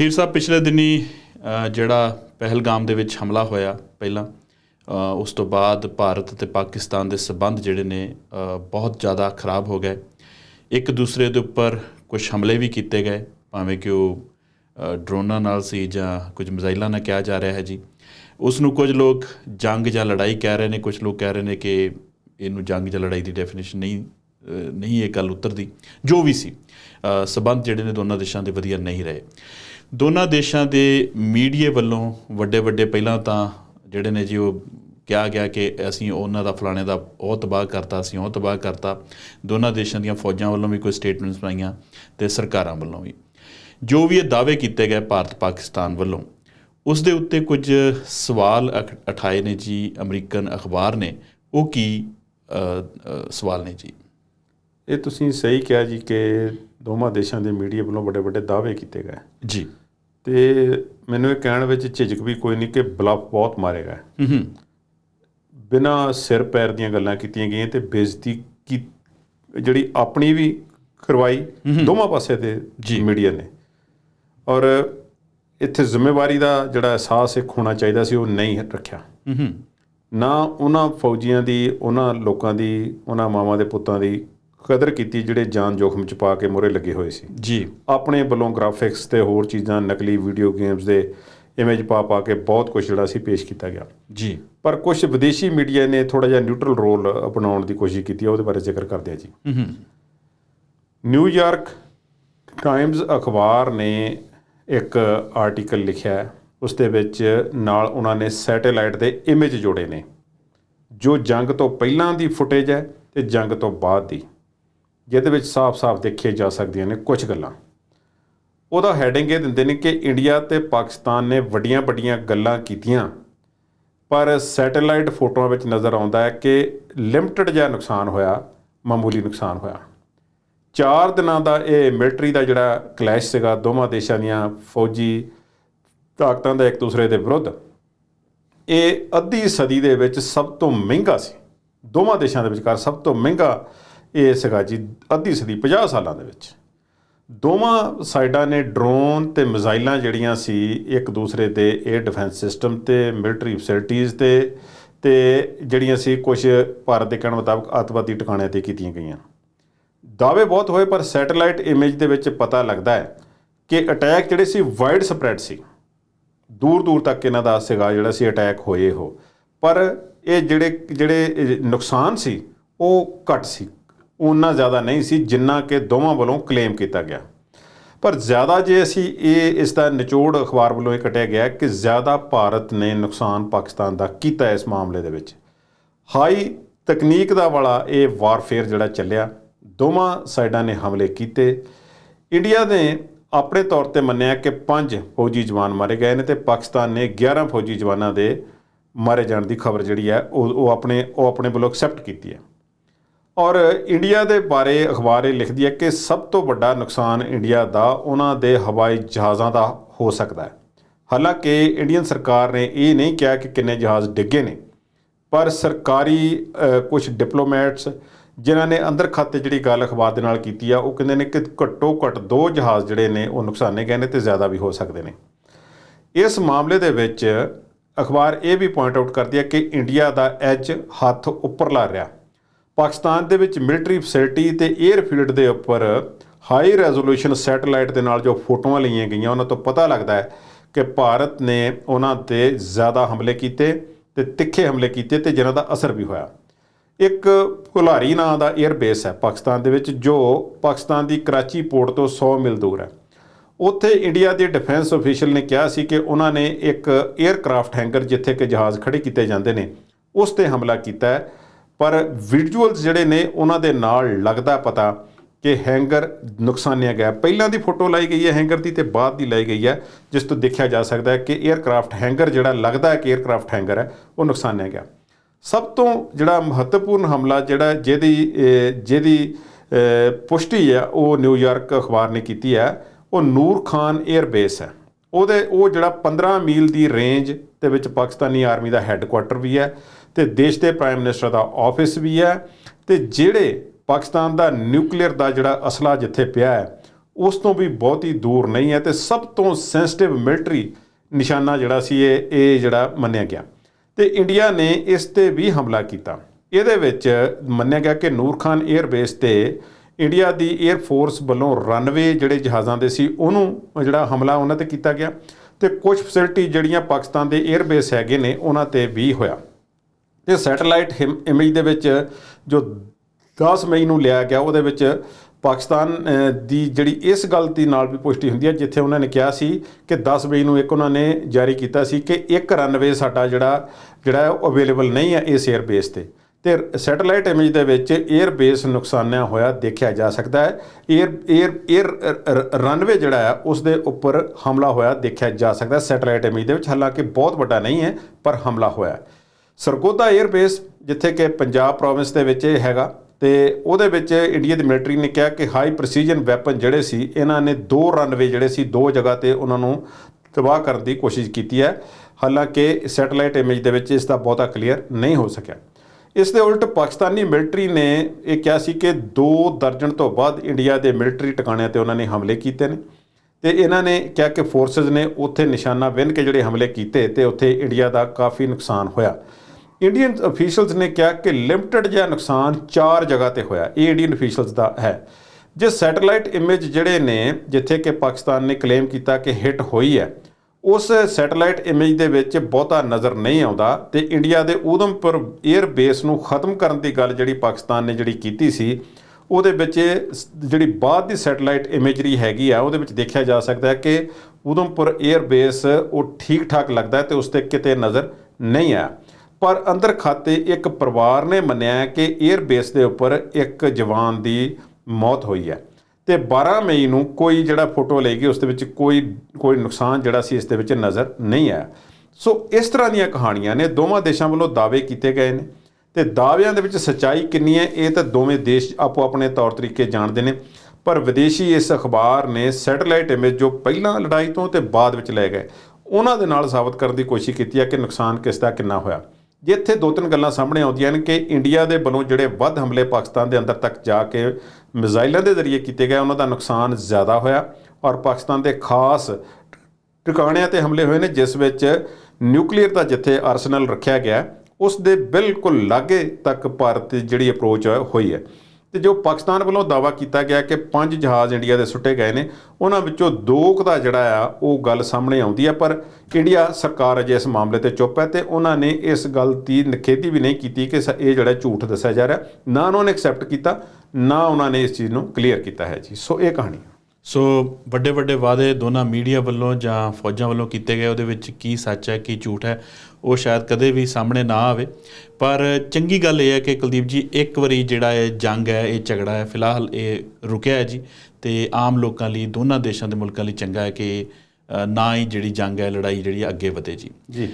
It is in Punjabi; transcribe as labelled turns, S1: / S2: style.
S1: ਹੀਰ ਸਾਹਿਬ ਪਿਛਲੇ ਦਿਨੀ ਜਿਹੜਾ ਪਹਿਲਗਾਮ ਦੇ ਵਿੱਚ ਹਮਲਾ ਹੋਇਆ ਪਹਿਲਾਂ ਉਸ ਤੋਂ ਬਾਅਦ ਭਾਰਤ ਤੇ ਪਾਕਿਸਤਾਨ ਦੇ ਸਬੰਧ ਜਿਹੜੇ ਨੇ ਬਹੁਤ ਜ਼ਿਆਦਾ ਖਰਾਬ ਹੋ ਗਏ। ਇੱਕ ਦੂਸਰੇ ਦੇ ਉੱਪਰ ਕੁਝ ਹਮਲੇ ਵੀ ਕੀਤੇ ਗਏ ਭਾਵੇਂ ਕਿ ਉਹ ਡਰੋਨਾਂ ਨਾਲ ਸੀ ਜਾਂ ਕੁਝ ਮਿਜ਼ਾਈਲਾਂ ਨਾਲ ਕਿਹਾ ਜਾ ਰਿਹਾ ਹੈ ਜੀ। ਉਸ ਨੂੰ ਕੁਝ ਲੋਕ ਜੰਗ ਜਾਂ ਲੜਾਈ ਕਹਿ ਰਹੇ ਨੇ ਕੁਝ ਲੋਕ ਕਹਿ ਰਹੇ ਨੇ ਕਿ ਇਹਨੂੰ ਜੰਗ ਜਾਂ ਲੜਾਈ ਦੀ ਡੈਫੀਨੇਸ਼ਨ ਨਹੀਂ ਨਹੀਂ ਇਹ ਗੱਲ ਉਤਰਦੀ ਜੋ ਵੀ ਸੀ। ਅ, ਸਬੰਧ ਜਿਹੜੇ ਨੇ ਦੋਨਾਂ ਦੇਸ਼ਾਂ ਦੇ ਵਧੀਆ ਨਹੀਂ ਰਹੇ। ਦੋਨਾਂ ਦੇਸ਼ਾਂ ਦੇ ਮੀਡੀਆ ਵੱਲੋਂ ਵੱਡੇ ਵੱਡੇ ਪਹਿਲਾਂ ਤਾਂ ਜਿਹੜੇ ਨੇ ਜੀ ਉਹ ਕਿਹਾ ਗਿਆ ਕਿ ਅਸੀਂ ਉਹਨਾਂ ਦਾ ਫਲਾਣੇ ਦਾ ਉਹ ਤਬਾਹ ਕਰਤਾ ਅਸੀਂ ਉਹ ਤਬਾਹ ਕਰਤਾ। ਦੋਨਾਂ ਦੇਸ਼ਾਂ ਦੀਆਂ ਫੌਜਾਂ ਵੱਲੋਂ ਵੀ ਕੋਈ ਸਟੇਟਮੈਂਟਸ ਬਣਾਈਆਂ ਤੇ ਸਰਕਾਰਾਂ ਵੱਲੋਂ ਵੀ। ਜੋ ਵੀ ਇਹ ਦਾਅਵੇ ਕੀਤੇ ਗਏ ਭਾਰਤ ਪਾਕਿਸਤਾਨ ਵੱਲੋਂ ਉਸ ਦੇ ਉੱਤੇ ਕੁਝ ਸਵਾਲ ਉਠਾਏ ਨੇ ਜੀ ਅਮਰੀਕਨ ਅਖਬਾਰ ਨੇ। ਉਹ ਕੀ ਸਵਾਲ ਨੇ ਜੀ?
S2: ਇਹ ਤੁਸੀਂ ਸਹੀ ਕਿਹਾ ਜੀ ਕਿ ਦੋਵਾਂ ਦੇਸ਼ਾਂ ਦੇ ਮੀਡੀਆ ਵੱਲੋਂ ਵੱਡੇ ਵੱਡੇ ਦਾਅਵੇ ਕੀਤੇ ਗਏ।
S1: ਜੀ।
S2: ਤੇ ਮੈਨੂੰ ਇਹ ਕਹਿਣ ਵਿੱਚ ਝਿਜਕ ਵੀ ਕੋਈ ਨਹੀਂ ਕਿ ਬਲਫ ਬਹੁਤ ਮਾਰੇ ਗਏ
S1: ਹੂੰ ਹੂੰ।
S2: ਬਿਨਾਂ ਸਿਰ ਪੈਰ ਦੀਆਂ ਗੱਲਾਂ ਕੀਤੀਆਂ ਗਈਆਂ ਤੇ ਬੇਇੱਜ਼ਤੀ ਕੀ ਜਿਹੜੀ ਆਪਣੀ ਵੀ ਕਰਵਾਈ ਦੋਵਾਂ ਪਾਸੇ
S1: ਜੀ।
S2: ਮੀਡੀਆ ਨੇ। ਔਰ ਇੱਥੇ ਜ਼ਿੰਮੇਵਾਰੀ ਦਾ ਜਿਹੜਾ ਅਹਿਸਾਸ ਇੱਕ ਹੋਣਾ ਚਾਹੀਦਾ ਸੀ ਉਹ ਨਹੀਂ ਰੱਖਿਆ।
S1: ਹੂੰ ਹੂੰ।
S2: ਨਾ ਉਹਨਾਂ ਫੌਜੀਆਂ ਦੀ ਉਹਨਾਂ ਲੋਕਾਂ ਦੀ ਉਹਨਾਂ ਮਾਵਾਂ ਦੇ ਪੁੱਤਾਂ ਦੀ ਕਦਰ ਕੀਤੀ ਜਿਹੜੇ ਜਾਨ ਜੋਖਮ ਚ ਪਾ ਕੇ ਮੋਰੇ ਲੱਗੇ ਹੋਏ ਸੀ।
S1: ਜੀ।
S2: ਆਪਣੇ ਵੱਲੋਂ ਗ੍ਰਾਫਿਕਸ ਤੇ ਹੋਰ ਚੀਜ਼ਾਂ ਨਕਲੀ ਵੀਡੀਓ ਗੇਮਸ ਦੇ ਇਮੇਜ ਪਾ ਪਾ ਕੇ ਬਹੁਤ ਕੁਝ ਜਿਹੜਾ ਸੀ ਪੇਸ਼ ਕੀਤਾ ਗਿਆ।
S1: ਜੀ।
S2: ਪਰ ਕੁਝ ਵਿਦੇਸ਼ੀ ਮੀਡੀਆ ਨੇ ਥੋੜਾ ਜਿਹਾ ਨਿਊਟਰਲ ਰੋਲ ਅਪਣਾਉਣ ਦੀ ਕੋਸ਼ਿਸ਼ ਕੀਤੀ ਹੈ ਉਹਦੇ ਬਾਰੇ ਜ਼ਿਕਰ ਕਰਦੇ ਆ ਜੀ।
S1: ਹੂੰ
S2: ਨਿਊਯਾਰਕ ਟਾਈਮਜ਼ ਅਖਬਾਰ ਨੇ ਇੱਕ ਆਰਟੀਕਲ ਲਿਖਿਆ। ਉਸ ਦੇ ਵਿੱਚ ਨਾਲ ਉਹਨਾਂ ਨੇ ਸੈਟੇਲਾਈਟ ਦੇ ਇਮੇਜ ਜੋੜੇ ਨੇ ਜੋ ਜੰਗ ਤੋਂ ਪਹਿਲਾਂ ਦੀ ਫੁਟੇਜ ਹੈ ਤੇ ਜੰਗ ਤੋਂ ਬਾਅਦ ਦੀ। ਜਿਹਦੇ ਵਿੱਚ ਸਾਫ਼-ਸਾਫ਼ ਦੇਖੀਆਂ ਜਾ ਸਕਦੀਆਂ ਨੇ ਕੁਝ ਗੱਲਾਂ। ਉਹਦਾ ਹੈਡਿੰਗ ਇਹ ਦਿੰਦੇ ਨੇ ਕਿ ਇੰਡੀਆ ਤੇ ਪਾਕਿਸਤਾਨ ਨੇ ਵੱਡੀਆਂ-ਵੱਡੀਆਂ ਗੱਲਾਂ ਕੀਤੀਆਂ, ਪਰ ਸੈਟੇਲਾਈਟ ਫੋਟੋਆਂ ਵਿੱਚ ਨਜ਼ਰ ਆਉਂਦਾ ਹੈ ਕਿ ਲਿਮਟਿਡ ਜਿਹਾ ਨੁਕਸਾਨ ਹੋਇਆ, ਮਾਮੂਲੀ ਨੁਕਸਾਨ ਹੋਇਆ। ਚਾਰ ਦਿਨਾਂ ਦਾ ਇਹ ਮਿਲਟਰੀ ਦਾ ਜਿਹੜਾ ਕਲੈਸ਼ ਸੀਗਾ, ਦੋਵਾਂ ਦੇਸ਼ਾਂ ਦੀਆਂ ਫੌਜੀ ਤਾਕਤਾਂ ਦਾ ਇੱਕ ਦੂਸਰੇ ਦੇ ਵਿਰੁੱਧ, ਇਹ ਅੱਧੀ ਸਦੀ ਦੇ ਵਿੱਚ ਸਭ ਤੋਂ ਮਹਿੰਗਾ ਸੀ। ਦੋਵਾਂ ਦੇਸ਼ਾਂ ਦੇ ਵਿਚਕਾਰ ਸਭ ਤੋਂ ਮਹਿੰਗਾ ਇਹ ਸੀਗਾ ਜੀ ਅੱਧੀ ਸਦੀ 50 ਸਾਲਾਂ ਦੇ ਵਿੱਚ। ਦੋਵਾਂ ਸਾਈਡਾਂ ਨੇ ਡਰੋਨ ਤੇ ਮਿਜ਼ਾਈਲਾਂ ਜਿਹੜੀਆਂ ਸੀ, ਇੱਕ ਦੂਸਰੇ ਦੇ 에ਅਰ ਡਿਫੈਂਸ ਸਿਸਟਮ ਤੇ ਮਿਲਟਰੀ ਫੈਸਿਲਿਟੀਆਂ ਤੇ ਤੇ ਜਿਹੜੀਆਂ ਸੀ ਕੁਝ ਭਾਰਤ ਦੇ ਕਹਿਣ ਮੁਤਾਬਕ ਅੱਤਵਾਦੀ ਟਿਕਾਣਿਆਂ ਤੇ ਕੀਤੀਆਂ ਗਈਆਂ। ਦਾਅਵੇ ਬਹੁਤ ਹੋਏ, ਪਰ ਸੈਟੇਲਾਈਟ ਇਮੇਜ ਦੇ ਵਿੱਚ ਪਤਾ ਲੱਗਦਾ ਹੈ ਕਿ ਅਟੈਕ ਜਿਹੜੇ ਸੀ ਵਾਈਡ ਸਪਰੈਡ ਸੀ। ਦੂਰ ਦੂਰ ਤੱਕ ਇਹਨਾਂ ਦਾ ਸੀਗਾ ਜਿਹੜਾ ਸੀ ਅਟੈਕ ਹੋਏ ਹੋ ਪਰ ਇਹ ਜਿਹੜੇ ਜਿਹੜੇ ਨੁਕਸਾਨ ਸੀ, ਉਹ ਘੱਟ ਸੀ। ਉਹਨਾਂ ਜ਼ਿਆਦਾ ਨਹੀਂ ਸੀ ਜਿੰਨਾ ਕਿ ਦੋਵਾਂ ਵੱਲੋਂ ਕਲੇਮ ਕੀਤਾ ਗਿਆ। ਪਰ ਜ਼ਿਆਦਾ ਜੇ ਅਸੀਂ ਇਹ, ਇਸ ਦਾ ਨਿਚੋੜ ਅਖਬਾਰ ਵੱਲੋਂ ਇਹ ਕੱਟਿਆ ਗਿਆ ਕਿ ਜ਼ਿਆਦਾ ਭਾਰਤ ਨੇ ਨੁਕਸਾਨ ਪਾਕਿਸਤਾਨ ਦਾ ਕੀਤਾ ਇਸ ਮਾਮਲੇ ਦੇ ਵਿੱਚ। ਹਾਈ ਤਕਨੀਕ ਦਾ ਵਾਲਾ ਇਹ ਵਾਰਫੇਅਰ ਜਿਹੜਾ ਚੱਲਿਆ, ਦੋਵਾਂ ਸਾਈਡਾਂ ਨੇ ਹਮਲੇ ਕੀਤੇ। ਇੰਡੀਆ ਨੇ ਆਪਣੇ ਤੌਰ ਤੇ ਮੰਨਿਆ ਕਿ ਪੰਜ ਫੌਜੀ ਜਵਾਨ ਮਾਰੇ ਗਏ ਨੇ ਤੇ ਪਾਕਿਸਤਾਨ ਨੇ 11 ਫੌਜੀ ਜਵਾਨਾਂ ਦੇ ਮਾਰੇ ਜਾਣ ਦੀ ਖਬਰ ਜਿਹੜੀ ਹੈ, ਉਹ ਉਹ ਆਪਣੇ ਉਹ ਆਪਣੇ ਵੱਲੋਂ ਐਕਸੈਪਟ ਕੀਤੀ ਹੈ। ਔਰ ਇੰਡੀਆ ਦੇ ਬਾਰੇ ਅਖਬਾਰ ਇਹ ਲਿਖਦੀ ਹੈ ਕਿ ਸਭ ਤੋਂ ਵੱਡਾ ਨੁਕਸਾਨ ਇੰਡੀਆ ਦਾ ਉਹਨਾਂ ਦੇ ਹਵਾਈ ਜਹਾਜ਼ਾਂ ਦਾ ਹੋ ਸਕਦਾ ਹੈ। ਹਾਲਾਂਕਿ ਇੰਡੀਅਨ ਸਰਕਾਰ ਨੇ ਇਹ ਨਹੀਂ ਕਿਹਾ ਕਿ ਕਿੰਨੇ ਜਹਾਜ਼ ਡਿੱਗੇ ਨੇ, ਪਰ ਸਰਕਾਰੀ ਕੁਝ ਡਿਪਲੋਮੈਟਸ ਜਿਨ੍ਹਾਂ ਨੇ ਅੰਦਰ ਖਾਤੇ ਜਿਹੜੀ ਗੱਲ ਅਖਬਾਰ ਦੇ ਨਾਲ ਕੀਤੀ ਆ, ਉਹ ਕਹਿੰਦੇ ਨੇ ਕਿ ਘੱਟੋ ਘੱਟ ਦੋ ਜਹਾਜ਼ ਜਿਹੜੇ ਨੇ ਉਹ ਨੁਕਸਾਨੇ ਗਏ ਨੇ ਤੇ ਜ਼ਿਆਦਾ ਵੀ ਹੋ ਸਕਦੇ ਨੇ। ਇਸ ਮਾਮਲੇ ਦੇ ਵਿੱਚ ਅਖਬਾਰ ਇਹ ਵੀ ਪੁਆਇੰਟ ਆਊਟ ਕਰਦੀ ਹੈ ਕਿ ਇੰਡੀਆ ਦਾ ਐਜ ਹੱਥ ਉੱਪਰ ਲਾ ਰਿਹਾ। ਪਾਕਿਸਤਾਨ ਦੇ ਵਿੱਚ ਮਿਲਟਰੀ ਫੈਸਿਲਿਟੀ ਤੇ 에ਅਰਫੀਲਡ ਦੇ ਉੱਪਰ ਹਾਈ ਰੈਜ਼ੋਲੂਸ਼ਨ ਸੈਟੇਲਾਈਟ ਦੇ ਨਾਲ ਜੋ ਫੋਟੋਆਂ ਲਈਆਂ ਗਈਆਂ, ਉਹਨਾਂ ਤੋਂ ਪਤਾ ਲੱਗਦਾ ਹੈ ਕਿ ਭਾਰਤ ਨੇ ਉਹਨਾਂ ਤੇ ਜ਼ਿਆਦਾ ਹਮਲੇ ਕੀਤੇ ਤੇ ਤਿੱਖੇ ਹਮਲੇ ਕੀਤੇ ਤੇ ਜਿਨ੍ਹਾਂ ਦਾ ਅਸਰ ਵੀ ਹੋਇਆ। ਇੱਕ ਕੁਲਾਰੀ ਨਾਂ ਦਾ 에ਅਰ ਬੇਸ ਹੈ ਪਾਕਿਸਤਾਨ ਦੇ ਵਿੱਚ, ਜੋ ਪਾਕਿਸਤਾਨ ਦੀ ਕਰਾਚੀ ਪੋਰਟ ਤੋਂ 100 ਮੀਲ ਦੂਰ ਹੈ। ਉੱਥੇ ਇੰਡੀਆ ਦੇ ਡਿਫੈਂਸ ਅਫੀਸ਼ੀਅਲ ਨੇ ਕਿਹਾ ਸੀ ਕਿ ਉਹਨਾਂ ਨੇ ਇੱਕ 에ਅਰਕ੍ਰਾਫਟ ਹੈਂਗਰ ਜਿੱਥੇ ਕਿ ਜਹਾਜ਼ ਖੜੇ ਕੀਤੇ ਜਾਂਦੇ ਨੇ, ਉਸ ਤੇ ਹਮਲਾ ਕੀਤਾ ਹੈ। ਪਰ ਵਿਜ਼ੂਅਲਸ ਜਿਹੜੇ ਨੇ, ਉਹਨਾਂ ਦੇ ਨਾਲ ਲੱਗਦਾ ਪਤਾ ਕਿ ਹੈਂਗਰ ਨੁਕਸਾਨਿਆ ਗਿਆ ਪਹਿਲਾਂ ਦੀ ਫੋਟੋ ਲਾਈ ਗਈ ਹੈ ਹੈਂਗਰ ਦੀ ਤੇ ਬਾਅਦ ਦੀ ਲਾਈ ਗਈ ਹੈ, ਜਿਸ ਤੋਂ ਦੇਖਿਆ ਜਾ ਸਕਦਾ ਹੈ ਕਿ 에ਅਰਕ੍ਰਾਫਟ ਹੈਂਗਰ ਜਿਹੜਾ ਲੱਗਦਾ ਹੈ ਕਿ 에ਅਰਕ੍ਰਾਫਟ ਹੈਂਗਰ ਹੈ, ਉਹ ਨੁਕਸਾਨਿਆ ਗਿਆ। ਸਭ ਤੋਂ ਜਿਹੜਾ ਮਹੱਤਵਪੂਰਨ ਹਮਲਾ ਜਿਹੜਾ ਜਿਹਦੀ ਜਿਹਦੀ ਪੁਸ਼ਟੀ ਹੈ, ਉਹ ਨਿਊਯਾਰਕ ਅਖਬਾਰ ਨੇ ਕੀਤੀ ਹੈ, ਉਹ ਨੂਰ ਖਾਨ 에ਅਰ ਬੇਸ ਹੈ। ਉਹਦੇ, ਉਹ ਜਿਹੜਾ 15 ਮੀਲ ਦੀ ਰੇਂਜ ਦੇ ਵਿੱਚ ਪਾਕਿਸਤਾਨੀ ਆਰਮੀ ਦਾ ਹੈੱਡਕੁਆਟਰ ਵੀ ਹੈ ਤੇ ਦੇਸ਼ ਦੇ ਪ੍ਰਾਈਮ ਮਿਨਿਸਟਰ ਦਾ ਆਫਿਸ ਵੀ ਹੈ ਤੇ ਜਿਹੜੇ ਪਾਕਿਸਤਾਨ ਦਾ ਨਿਊਕਲੀਅਰ ਦਾ ਜਿਹੜਾ ਅਸਲਾ ਜਿੱਥੇ ਪਿਆ ਹੈ, ਉਸ ਤੋਂ ਵੀ ਬਹੁਤ ਹੀ ਦੂਰ ਨਹੀਂ ਹੈ ਤੇ ਸਭ ਤੋਂ ਸੈਂਸਿਟਿਵ ਮਿਲਟਰੀ ਨਿਸ਼ਾਨਾ ਜਿਹੜਾ ਸੀ ਇਹ ਇਹ ਜਿਹੜਾ ਮੰਨਿਆ ਗਿਆ। ਤੇ ਇੰਡੀਆ ਨੇ ਇਸ ਤੇ ਵੀ ਹਮਲਾ ਕੀਤਾ। ਇਹਦੇ ਵਿੱਚ ਮੰਨਿਆ ਗਿਆ ਕਿ ਨੂਰ ਖਾਨ 에ਅਰ ਬੇਸ ਤੇ ਇੰਡੀਆ ਦੀ 에ਅਰ ਫੋਰਸ ਵੱਲੋਂ ਰਨਵੇ ਜਿਹੜੇ ਜਹਾਜ਼ਾਂ ਦੇ ਸੀ, ਉਹਨੂੰ ਜਿਹੜਾ ਹਮਲਾ ਉਹਨਾਂ ਤੇ ਕੀਤਾ ਗਿਆ ਤੇ ਕੁਝ ਫੈਸਿਲਿਟੀ ਜਿਹੜੀਆਂ ਪਾਕਿਸਤਾਨ ਦੇ 에ਅਰ ਬੇਸ ਹੈਗੇ ਨੇ, ਉਹਨਾਂ ਤੇ ਵੀ ਹੋਇਆ। ਤੇ ਸੈਟੇਲਾਈਟ ਇਮੇਜ ਦੇ ਵਿੱਚ ਜੋ 10 ਮਈ ਨੂੰ ਲਿਆ ਗਿਆ, ਉਹਦੇ ਵਿੱਚ ਪਾਕਿਸਤਾਨ ਦੀ ਜਿਹੜੀ ਇਸ ਗੱਲ ਦੀ ਨਾਲ ਵੀ ਪੁਸ਼ਟੀ ਹੁੰਦੀ ਹੈ, ਜਿੱਥੇ ਉਹਨਾਂ ਨੇ ਕਿਹਾ ਸੀ ਕਿ 10 ਮਈ ਨੂੰ ਇੱਕ ਉਹਨਾਂ ਨੇ ਜਾਰੀ ਕੀਤਾ ਸੀ ਕਿ ਇੱਕ ਰਨਵੇ ਸਾਡਾ ਜਿਹੜਾ ਜਿਹੜਾ ਉਹ ਅਵੇਲੇਬਲ ਨਹੀਂ ਹੈ ਇਸ 에ਅਰ ਬੇਸ ਤੇ। ਤੇ ਸੈਟੇਲਾਈਟ ਇਮੇਜ ਦੇ ਵਿੱਚ 에ਅਰ ਬੇਸ ਨੁਕਸਾਨਿਆ ਹੋਇਆ ਦੇਖਿਆ ਜਾ ਸਕਦਾ ਹੈ। 에ਅਰ 에ਅਰ 에ਅਰ ਰਨਵੇ ਜਿਹੜਾ ਹੈ ਉਸ ਦੇ ਉੱਪਰ ਹਮਲਾ ਹੋਇਆ ਦੇਖਿਆ ਜਾ ਸਕਦਾ ਸੈਟੇਲਾਈਟ ਇਮੇਜ ਦੇ ਵਿੱਚ ਹਾਲਾਂਕਿ ਬਹੁਤ ਵੱਡਾ ਨਹੀਂ ਹੈ, ਪਰ ਹਮਲਾ ਹੋਇਆ ਸਰਗੋਦਾ 에ਅਰਬੇਸ ਜਿੱਥੇ ਕਿ ਪੰਜਾਬ ਪ੍ਰੋਵਿੰਸ ਦੇ ਵਿੱਚ ਇਹ ਹੈਗਾ, ਤੇ ਉਹਦੇ ਵਿੱਚ ਇੰਡੀਆ ਦੀ ਮਿਲਟਰੀ ਨੇ ਕਿਹਾ ਕਿ ਹਾਈ ਪ੍ਰੈਸੀਜਨ ਵੈਪਨ ਜਿਹੜੇ ਸੀ, ਇਹਨਾਂ ਨੇ ਦੋ ਰਨਵੇ ਜਿਹੜੇ ਸੀ, ਦੋ ਜਗ੍ਹਾ ਤੇ ਉਹਨਾਂ ਨੂੰ ਤਬਾਹ ਕਰਨ ਦੀ ਕੋਸ਼ਿਸ਼ ਕੀਤੀ ਹੈ। ਹਾਲਾਂਕਿ ਸੈਟੇਲਾਈਟ ਇਮੇਜ ਦੇ ਵਿੱਚ ਇਸ ਦਾ ਬਹੁਤਾ ਕਲੀਅਰ ਨਹੀਂ ਹੋ ਸਕਿਆ। ਇਸ ਦੇ ਉਲਟ ਪਾਕਿਸਤਾਨੀ ਮਿਲਟਰੀ ਨੇ ਇਹ ਕਿਹਾ ਸੀ ਕਿ ਦੋ ਦਰਜਨ ਤੋਂ ਵੱਧ ਇੰਡੀਆ ਦੇ ਮਿਲਟਰੀ ਟਿਕਾਣਿਆਂ ਤੇ ਉਹਨਾਂ ਨੇ ਹਮਲੇ ਕੀਤੇ ਨੇ। ਤੇ ਇਹਨਾਂ ਨੇ ਕਿਹਾ ਕਿ ਫੋਰਸਸ ਨੇ ਉੱਥੇ ਨਿਸ਼ਾਨਾ ਵਿੰਨ ਕੇ ਜਿਹੜੇ ਹਮਲੇ ਕੀਤੇ, ਤੇ ਉੱਥੇ ਇੰਡੀਆ ਦਾ ਕਾਫੀ ਨੁਕਸਾਨ ਹੋਇਆ। ਇੰਡੀਅਨ ਅਫੀਸ਼ੀਅਲਸ ਨੇ ਕਿਹਾ ਕਿ ਲਿਮਟਿਡ ਜਿਹਾ ਨੁਕਸਾਨ ਚਾਰ ਜਗ੍ਹਾ ਤੇ ਹੋਇਆ। ਇਹ ਇੰਡੀਅਨ ਅਫੀਸ਼ੀਅਲਸ ਦਾ ਹੈ। ਜੇ ਸੈਟੇਲਾਈਟ ਇਮੇਜ ਜਿਹੜੇ ਨੇ, ਜਿੱਥੇ ਕਿ ਪਾਕਿਸਤਾਨ ਨੇ ਕਲੇਮ ਕੀਤਾ ਕਿ ਹਿੱਟ ਹੋਈ ਹੈ, ਉਸ ਸੈਟੇਲਾਈਟ ਇਮੇਜ ਦੇ ਵਿੱਚ ਬਹੁਤਾ ਨਜ਼ਰ ਨਹੀਂ ਆਉਂਦਾ ਤੇ ਇੰਡੀਆ ਦੇ ਊਧਮਪੁਰ 에ਅਰ ਬੇਸ ਨੂੰ ਖਤਮ ਕਰਨ ਦੀ ਗੱਲ ਜਿਹੜੀ ਪਾਕਿਸਤਾਨ ਨੇ ਜਿਹੜੀ ਕੀਤੀ ਸੀ, ਉਹਦੇ ਵਿੱਚ ਸ- ਜਿਹੜੀ ਬਾਅਦ ਦੀ ਸੈਟੇਲਾਈਟ ਇਮੇਜਰੀ ਹੈਗੀ ਆ, ਉਹਦੇ ਵਿੱਚ ਦੇਖਿਆ ਜਾ ਸਕਦਾ ਹੈ ਕਿ ਊਧਮਪੁਰ 에ਅਰ ਬੇਸ ਉਹ ਠੀਕ ਠਾਕ ਲੱਗਦਾ ਹੈ ਤੇ ਉਸ ਤੇ ਕਿਤੇ ਨਜ਼ਰ ਨਹੀਂ ਆ ਪਰ ਅੰਦਰ ਖਾਤੇ ਇੱਕ ਪਰਿਵਾਰ ਨੇ ਮੰਨਿਆ ਕਿ 에ਅਰਬੇਸ ਦੇ ਉੱਪਰ ਇੱਕ ਜਵਾਨ ਦੀ ਮੌਤ ਹੋਈ ਹੈ ਤੇ 12 ਮਈ ਨੂੰ ਕੋਈ ਜਿਹੜਾ ਫੋਟੋ ਲਈ ਗਈ ਉਸ ਦੇ ਵਿੱਚ ਕੋਈ ਕੋਈ ਨੁਕਸਾਨ ਜਿਹੜਾ ਸੀ, ਇਸ ਦੇ ਵਿੱਚ ਨਜ਼ਰ ਨਹੀਂ ਆਇਆ। ਸੋ ਇਸ ਤਰ੍ਹਾਂ ਦੀਆਂ ਕਹਾਣੀਆਂ ਨੇ ਦੋਵਾਂ ਦੇਸ਼ਾਂ ਵੱਲੋਂ ਦਾਅਵੇ ਕੀਤੇ ਗਏ ਨੇ ਤੇ ਦਾਅਵਿਆਂ ਦੇ ਵਿੱਚ ਸੱਚਾਈ ਕਿੰਨੀ ਹੈ, ਇਹ ਤਾਂ ਦੋਵੇਂ ਦੇਸ਼ ਆਪੋ ਆਪਣੇ ਤੌਰ ਤਰੀਕੇ ਜਾਣਦੇ ਨੇ। ਪਰ ਵਿਦੇਸ਼ੀ ਇਸ ਅਖਬਾਰ ਨੇ ਸੈਟੇਲਾਈਟ ਇਮੇਜ ਜੋ ਪਹਿਲਾਂ ਲੜਾਈ ਤੋਂ ਤੇ ਬਾਅਦ ਵਿੱਚ ਲੈ ਗਏ, ਉਹਨਾਂ ਦੇ ਨਾਲ ਸਾਬਤ ਕਰਨ ਦੀ ਕੋਸ਼ਿਸ਼ ਕੀਤੀ ਹੈ ਕਿ ਨੁਕਸਾਨ ਕਿਸ ਦਾ ਕਿੰਨਾ ਹੋਇਆ। ਜਿੱਥੇ ਦੋ ਤਿੰਨ ਗੱਲਾਂ ਸਾਹਮਣੇ ਆਉਂਦੀਆਂ ਨੇ ਕਿ ਇੰਡੀਆ ਦੇ ਵੱਲੋਂ ਜਿਹੜੇ ਵੱਧ ਹਮਲੇ ਪਾਕਿਸਤਾਨ ਦੇ ਅੰਦਰ ਤੱਕ ਜਾ ਕੇ ਮਿਜ਼ਾਈਲਾਂ ਦੇ ਜ਼ਰੀਏ ਕੀਤੇ ਗਏ, ਉਹਨਾਂ ਦਾ ਨੁਕਸਾਨ ਜ਼ਿਆਦਾ ਹੋਇਆ ਔਰ ਪਾਕਿਸਤਾਨ ਦੇ ਖਾਸ ਟਿਕਾਣਿਆਂ ਤੇ ਹਮਲੇ ਹੋਏ ਨੇ, ਜਿਸ ਵਿੱਚ ਨਿਊਕਲੀਅਰ ਦਾ ਜਿੱਥੇ ਆਰਸਨਲ ਰੱਖਿਆ ਗਿਆ, ਉਸ ਦੇ ਬਿਲਕੁਲ ਲਾਗੇ ਤੱਕ ਭਾਰਤ ਜਿਹੜੀ ਅਪਰੋਚ ਹੋਈ ਹੈ। ਤੇ ਜੋ ਪਾਕਿਸਤਾਨ ਵੱਲੋਂ ਦਾਵਾ ਕੀਤਾ ਗਿਆ ਕਿ ਪੰਜ ਜਹਾਜ਼ ਇੰਡੀਆ ਦੇ ਸੁੱਟੇ ਗਏ ਨੇ, ਉਹਨਾਂ ਵਿੱਚੋਂ ਦੋ ਕੁ ਦਾ ਜਿਹੜਾ ਆ, ਉਹ ਗੱਲ ਸਾਹਮਣੇ ਆਉਂਦੀ ਆ, ਪਰ ਇੰਡੀਆ ਸਰਕਾਰ ਅਜੇ ਇਸ ਮਾਮਲੇ ਤੇ ਚੁੱਪ ਹੈ ਤੇ ਉਹਨਾਂ ਨੇ ਇਸ ਗੱਲ ਦੀ ਨਿਖੇਧੀ ਵੀ ਨਹੀਂ ਕੀਤੀ ਕਿ ਸ- ਇਹ ਜਿਹੜਾ ਝੂਠ ਦੱਸਿਆ ਜਾ ਰਿਹਾ। ਨਾ ਉਹਨਾਂ ਨੇ ਐਕਸੈਪਟ ਕੀਤਾ, ਨਾ ਉਹਨਾਂ ਨੇ ਇਸ ਚੀਜ਼ ਨੂੰ ਕਲੀਅਰ ਕੀਤਾ ਹੈ ਜੀ। ਸੋ ਇਹ ਕਹਾਣੀ
S1: ਸੋ ਵੱਡੇ ਵੱਡੇ ਵਾਅਦੇ ਦੋਨਾਂ ਮੀਡੀਆ ਵੱਲੋਂ ਜਾਂ ਫੌਜਾਂ ਵੱਲੋਂ ਕੀਤੇ ਗਏ, ਉਹਦੇ ਵਿੱਚ ਕੀ ਸੱਚ ਹੈ, ਕੀ ਝੂਠ ਹੈ, ਉਹ ਸ਼ਾਇਦ ਕਦੇ ਵੀ ਸਾਹਮਣੇ ਨਾ ਆਵੇ। ਪਰ ਚੰਗੀ ਗੱਲ ਇਹ ਹੈ ਕਿ ਕੁਲਦੀਪ ਜੀ, ਇੱਕ ਵਾਰੀ ਜਿਹੜਾ ਇਹ ਜੰਗ ਹੈ, ਇਹ ਝਗੜਾ ਹੈ, ਫਿਲਹਾਲ ਇਹ ਰੁਕਿਆ ਹੈ ਜੀ। ਤੇ ਆਮ ਲੋਕਾਂ ਲਈ, ਦੋਨਾਂ ਦੇਸ਼ਾਂ ਦੇ ਮੁਲਕਾਂ ਲਈ ਚੰਗਾ ਹੈ ਕਿ ਨਾ ਹੀ ਜਿਹੜੀ ਜੰਗ ਹੈ, ਲੜਾਈ ਜਿਹੜੀ ਅੱਗੇ ਵਧੇ ਜੀ।
S2: ਜੀ।